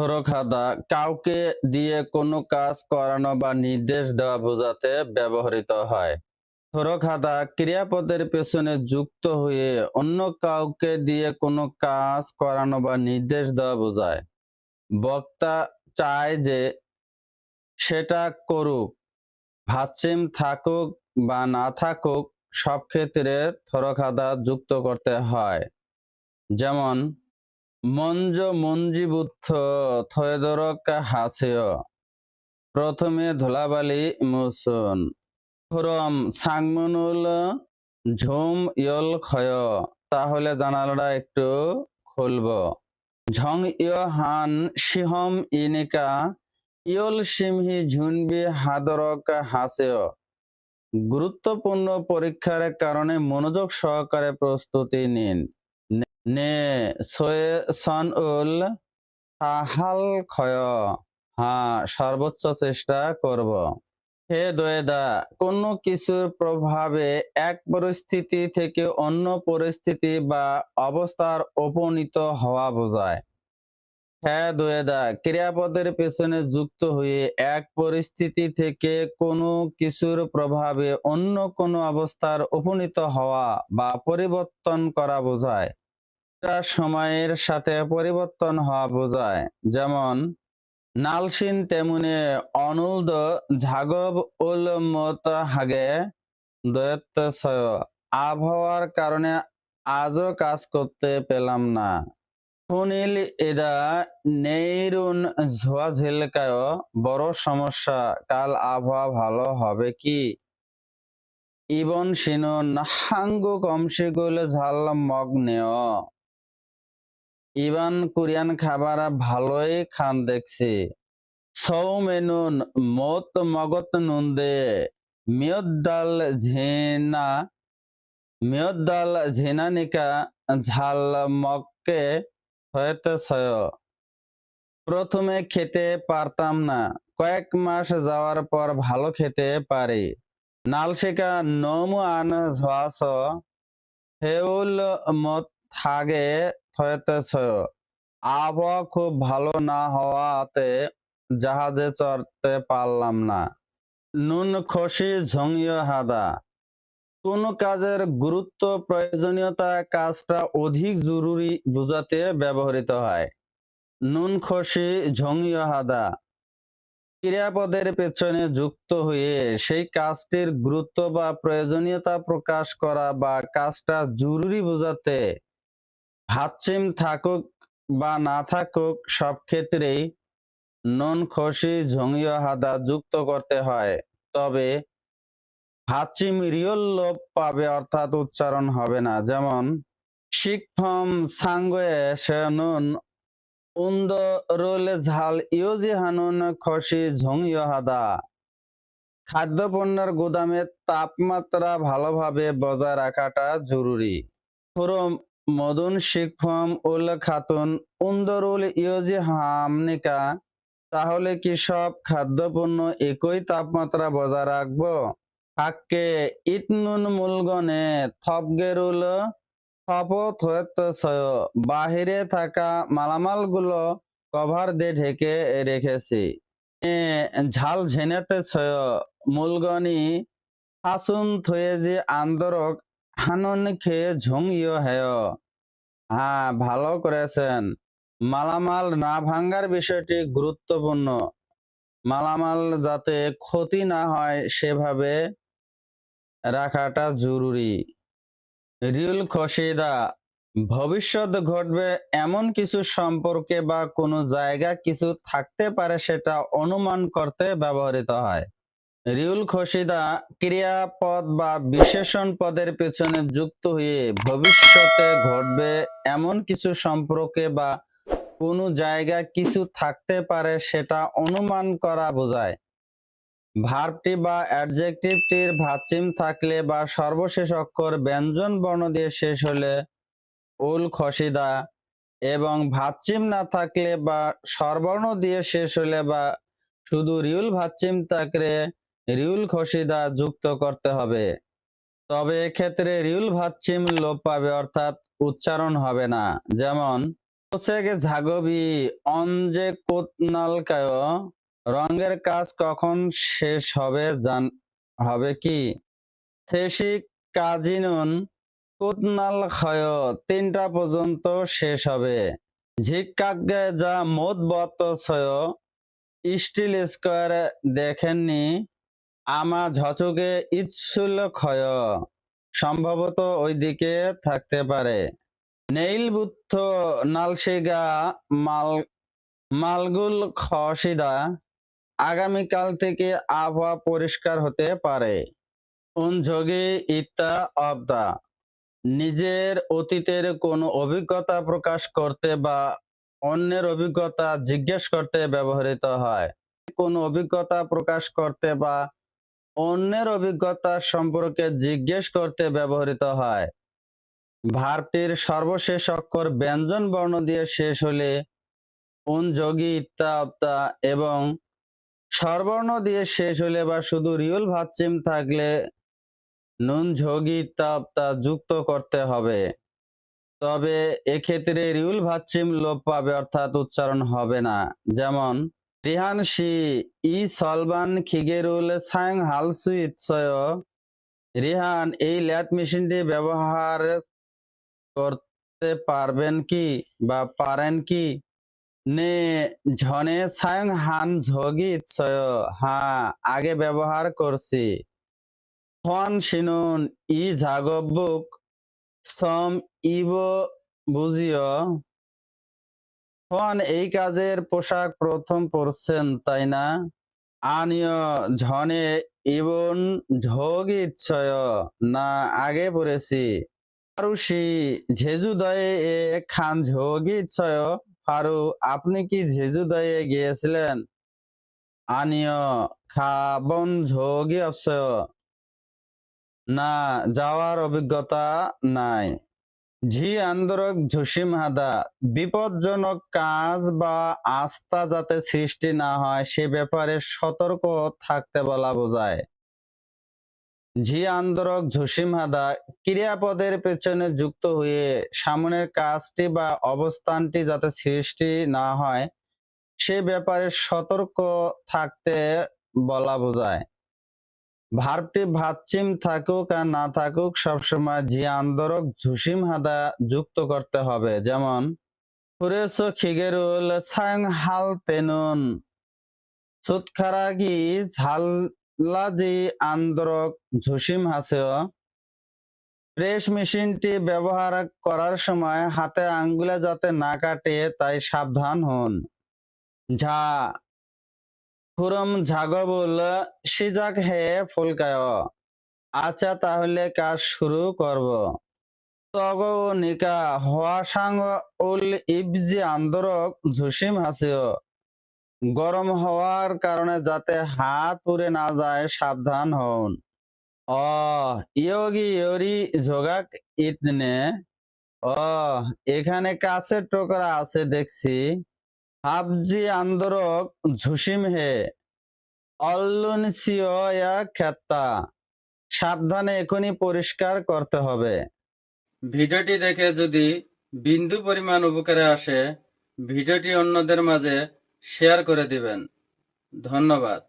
থরখাদা কাউকে দিয়ে কোনো কাজ করানো বা নির্দেশ দেওয়া বোঝাতে ব্যবহৃত হয়। থরখাদা ক্রিয়াপদের পেছনে যুক্ত হয়ে অন্য কাউকে দিয়ে কোনো কাজ করানো বা নির্দেশ দেওয়া বোঝায়। বক্তা চায় যে সেটা করুক ভাচিম থাকুক বা না থাকুক, সব ক্ষেত্রে থরখাদা যুক্ত করতে হয়। যেমন মঞ্জ মঞ্জিবুত্থ থয়দরক হাসেয়। প্রথমে ধুলাবালি মুসুন খরম সাংমনুল ঝুম ইয়ল ক্ষয়। তাহলে জানালাটা একটু খুলব। ঝং ইয় হান সিহম ইনিকা। ইয়ল সিমহি ঝুনবি হাদরক হাসেয়। গুরুত্বপূর্ণ পরীক্ষার কারণে মনোযোগ সহকারে প্রস্তুতি নিন। নে সন উল তাহাল ক্ষয়। হ্যাঁ সর্বোচ্চ চেষ্টা করব। হে দয়েদা, কোনো কিছুর প্রভাবে এক পরিস্থিতি থেকে অন্য পরিস্থিতি বা অবস্থার উপনীত হওয়া বোঝায়। হ্যাঁ দয়েদা, ক্রিয়াপদের পেছনে যুক্ত হয়ে এক পরিস্থিতি থেকে কোনো কিছুর প্রভাবে অন্য কোনো অবস্থার উপনীত হওয়া বা পরিবর্তন করা বোঝায়। সময়ের সাথে পরিবর্তন হওয়া বোঝায়। যেমন, নালসিন তেমনি অনুলদ ঝাগব উল মত হাগে দয়ত্ত আবহাওয়ার কারণে আজও কাজ করতে পেলাম না। সুনীল এদা নেইরুন ঝোয়া ঝিলকায়, বড় সমস্যা, কাল আবহাওয়া ভালো হবে কি? ইবন সিনুন হাঙ্গু কমশিগুল ঝাল মগ্নেয়। ইবান কোরিয়ান খাবার ভালোই খান দেখছি। সৌমেনুন, মত মগত নুন্দে মিয়দ্দাল ঝেনা মিয়দ্দাল ঝেনানিকা ঝাল মগকে হয়তো প্রথমে খেতে পারতাম না। কয়েক মাস যাওয়ার পর ভালো খেতে পারি। নালশিকা নমু আন ঝাস হেউল মত থাগে হয়েতেছ আবহাওয়া খুব ভালো না হওয়াতে জাহাজে চড়তে পারলাম না। নুন খসি ঝঙ্গীয় হাদা। কোন কাজের গুরুত্ব প্রয়োজনীয়তা কাজটা অধিক জরুরি বোঝাতে ব্যবহৃত হয়। নুন খসি ঝঙ্গীয় হাদা। ক্রিয়াপদের পেছনে যুক্ত হয়ে সেই কাজটির গুরুত্ব বা প্রয়োজনীয়তা প্রকাশ করা বা কাজটা জরুরি বোঝাতে হাচ্ছিম থাকুক বা না থাকুক, সব ক্ষেত্রেই নুন খসি ঝঙ্গীয় হাদা যুক্ত করতে হয়। তবে হাতসিম রিয়ল লোপ পাবে অর্থাৎ উচ্চারণ হবে না। যেমন শিকফম সাঙ্গে নুন, উন্দ রোলে ঝাল ইউজি হানুন খসি ঝঙ্গীয় হাদা। খাদ্যপণ্যের গুদামে তাপমাত্রা ভালোভাবে বজায় রাখাটা জরুরি। ফোরম মদুন শিখফম উল খাতুন উন্দরুল ইউজি হামনিকা তাহলে কি সব খাদ্যপণ্য একই তাপমাত্রা বজায় রাখব? হাক্কে ইতনুন মূলগনে থপগেরুল বাহিরে থাকা মালামালগুলো কভার দিয়ে ঢেকে রেখেছি। এ ঝাল ঝেনেতে ছয় মূলগনি হাসুন থয়ে যে আন্দরক হানন খেয়ে ঝুঁইও হেয়। হ্যাঁ ভালো করেছেন। মালামাল না ভাঙ্গার বিষয়টি গুরুত্বপূর্ণ। মালামাল যাতে ক্ষতি না হয়, সেভাবে রাখাটা জরুরি। রিউল খসিদা ভবিষ্যৎ ঘটবে এমন কিছু সম্পর্কে বা কোনো জায়গা কিছু থাকতে পারে সেটা অনুমান করতে ব্যবহৃত হয়। রিউল খসিদা ক্রিয়াপদ বা বিশেষণ পদের পেছনে যুক্ত হয়ে ভবিষ্যতে ঘটবে এমন কিছু সম্পর্কে বা কোনো জায়গা কিছু থাকতে পারে সেটা অনুমান করা বোঝায়। ভার্বটি বা অ্যাডজেক্টিভটির ভাচিম থাকলে বা সর্বশেষ অক্ষর ব্যঞ্জন বর্ণ দিয়ে শেষ হলে উল খসিদা এবং ভাচ্চিম না থাকলে বা সর্বর্ণ দিয়ে শেষ হলে বা শুধু রিউল ভাচ্চিম থাকলে রিউল খসিদা যুক্ত করতে হবে। তবে এক্ষেত্রে রিউল ভাচ্চিম লোপ পাবে অর্থাৎ উচ্চারণ হবে না। যেমন ঝাগবি অঞ্জে কোতনালকায় রঙের কাজ কখন শেষ হবে জান হবে কি? থেসি কাজিনুন কোতনাল ক্ষয় তিনটা পর্যন্ত শেষ হবে। ঝিক্কাগে যা মোদ বত্তছয় স্টিল স্কোয়ার দেখেননি আমা ঝচুকে ইচ্ছুল ক্ষয় সম্ভবত ওইদিকে থাকতে পারে। নেইল বুদ্ধ নালসিগা মাল মালগুল খসিদা আগামীকাল থেকে আবহাওয়া পরিষ্কার হতে পারে। উনযোগী ইত্তা অবদা। নিজের অতীতের কোনো অভিজ্ঞতা প্রকাশ করতে বা অন্যের অভিজ্ঞতা জিজ্ঞেস করতে ব্যবহৃত হয়। কোনো অভিজ্ঞতা প্রকাশ করতে বা অন্যের অভিজ্ঞতা সম্পর্কে জিজ্ঞেস করতে ব্যবহৃত হয়। ভার্বটির সর্বশেষ অক্ষর ব্যঞ্জন বর্ণ দিয়ে শেষ হলে উন, যোগী, ইত্তা, অপ্তা এবং স্বরবর্ণ দিয়ে শেষ হলে বা শুধু রিউল ভাচ্চিম থাকলে নুন ঝগি ইত্তা, অপ্তা যুক্ত করতে হবে। তবে এক্ষেত্রে রিউল ভাচ্চিম লোপ পাবে অর্থাৎ উচ্চারণ হবে না। যেমন রিহান শি, ই সলবান খিগেরুল সাং হালসু ইৎসয়। রিহান, এই ল্যাথ মেশিনটি ব্যবহার করতে পারবেন কি বা পারেন কি? নে, ঝনে সায়ং হান ঝগি ইৎসয়। হ্যাঁ আগে ব্যবহার করছি। ফন শিনুন, ই ঝাগবুক সম ইব বুঝিও ফন এই কাজের পোশাক প্রথম পরছেন, তাই না? আনিয় ঝনে ইবন ঝগি ইচ্ছয়, না আগে পড়েছি ফারুসি ঝেজুদয়ে এ খান ঝগি ইচ্ছয়, ফারু, আপনি কি ঝেজুদয়ে গিয়েছিলেন? আনিয় খাবন ঝগি অপসয় না যাওয়ার অভিজ্ঞতা নাই। ঝি আন্দোলক ঝুসিম হাদা, বিপজ্জনক কাজ বা আস্থা যাতে সৃষ্টি না হয়, সে ব্যাপারে সতর্ক থাকতে বলা বোঝায়। ঝি আন্দোলক ঝুসিম হাদা, ক্রিয়াপদের পেছনে যুক্ত হয়ে সামনের কাজটি বা অবস্থানটি যাতে সৃষ্টি না হয়, সে ব্যাপারে সতর্ক থাকতে বলা বোঝায়। ভার্বটি ভাচ্চিম থাকুক আর না থাকুক সবসময় জি আন্দোলক ঝুসিম হাদা যুক্ত করতে হবে। যেমন, ফুরেসো খিগেরুল সাং হাল তেনুন সুৎখারাগি ঝাল্লাজি আন্দোলক ঝুসিম হাসেও। প্রেস মেশিনটি ব্যবহার করার সময় হাতে আঙ্গুলে যাতে না কাটে তাই সাবধান হন। ঝা খুরম ঝাগবুল সিজাক হে ফুলকায়। আচ্ছা তাহলে কাজ শুরু করব। তগ নিকা হওয়া উল ইবজি আন্দোলক ঝুসিম হাসিও। গরম হওয়ার কারণে যাতে হাত পুড়ে না যায়, সাবধান হন অ, ইয়োগি ইয়োরি যোগাক ইতনে। ও এখানে কাছের টোকরা আছে, দেখছি। হাবজি আন্দরক ঝুসিম হে অল্লুনসিও খ্যাত্তা, সাবধানে এখনই পরিষ্কার করতে হবে। ভিডিওটি দেখে যদি বিন্দু পরিমাণ উপকারে আসে, ভিডিওটি অন্যদের মাঝে শেয়ার করে দিবেন। ধন্যবাদ।